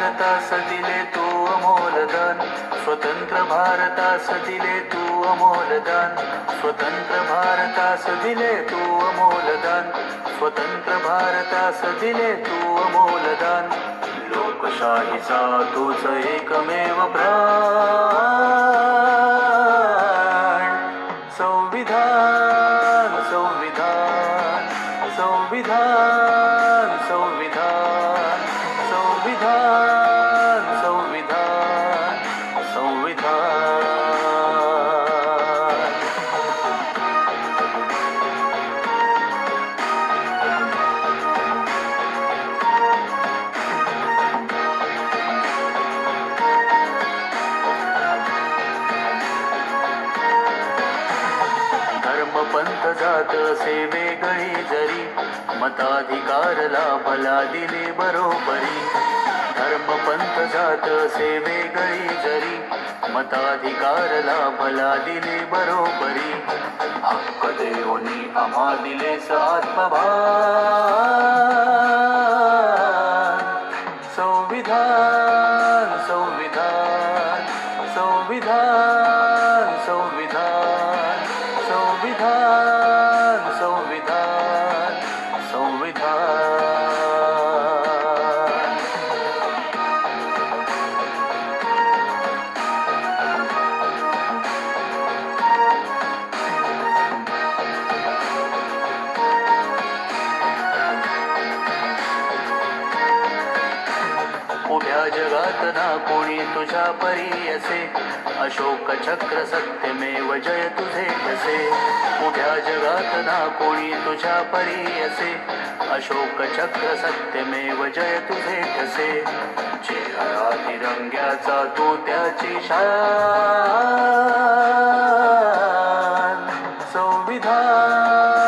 दिले तू अमोलदान स्वतंत्र भारतास दिले तू अमोलदान स्वतंत्र भारतास दिले तू अमोलदान स्वतंत्र भारतास दिले तू अमोलदान लोकशाहीचा तूच एकमेव प्राण. संविधान संविधान संविधान. संविधान धर्म पंथ जात सेवे वेगळी जरी मताधिकारला भला दिले बरोबरी. धर्म पंथ जात सेवे वेगळी जरी मताधिकारला भला दिले बरोबरी. हक्क देवनी आम्हा दिले सात्मभा संविधान संविधान संविधान संविधान संविधान. या जगात ना कोणी तुझ्या परी असे? अशोक चक्र सत्यमेव जय तुझे कसे? उभ्या जगात ना कोणी तुझ्या परी असे? अशोक चक्र सत्यमेव जय तुझे कसे? चेहरा तिरंग्याचा तू त्याची शाळा संविधान.